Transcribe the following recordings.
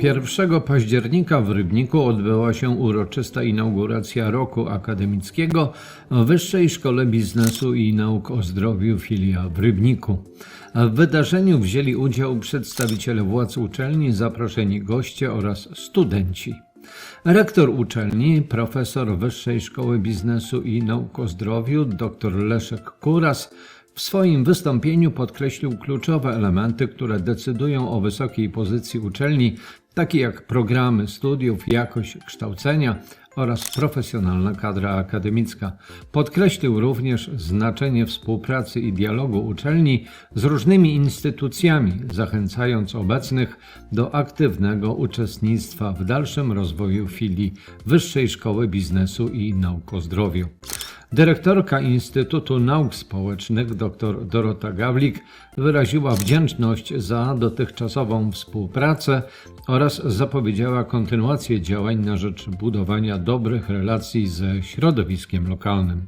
1 października w Rybniku odbyła się uroczysta inauguracja roku akademickiego w Wyższej Szkole Biznesu i Nauk o Zdrowiu filia w Rybniku. W wydarzeniu wzięli udział przedstawiciele władz uczelni, zaproszeni goście oraz studenci. Rektor uczelni, profesor Wyższej Szkoły Biznesu i Nauk o Zdrowiu, dr Leszek Kuras, w swoim wystąpieniu podkreślił kluczowe elementy, które decydują o wysokiej pozycji uczelni, takie jak programy studiów, jakość kształcenia oraz profesjonalna kadra akademicka. Podkreślił również znaczenie współpracy i dialogu uczelni z różnymi instytucjami, zachęcając obecnych do aktywnego uczestnictwa w dalszym rozwoju filii Wyższej Szkoły Biznesu i Nauk o Zdrowiu. Dyrektorka Instytutu Nauk Społecznych dr Dorota Gawlik wyraziła wdzięczność za dotychczasową współpracę oraz zapowiedziała kontynuację działań na rzecz budowania dobrych relacji ze środowiskiem lokalnym.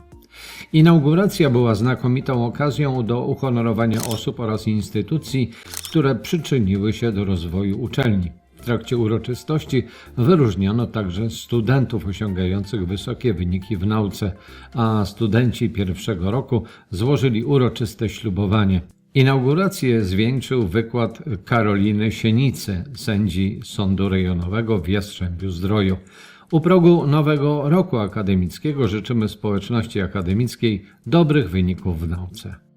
Inauguracja była znakomitą okazją do uhonorowania osób oraz instytucji, które przyczyniły się do rozwoju uczelni. W trakcie uroczystości wyróżniono także studentów osiągających wysokie wyniki w nauce, a studenci pierwszego roku złożyli uroczyste ślubowanie. Inaugurację zwieńczył wykład Karoliny Sienicy, sędzi Sądu Rejonowego w Jastrzębiu Zdroju. U progu nowego roku akademickiego życzymy społeczności akademickiej dobrych wyników w nauce.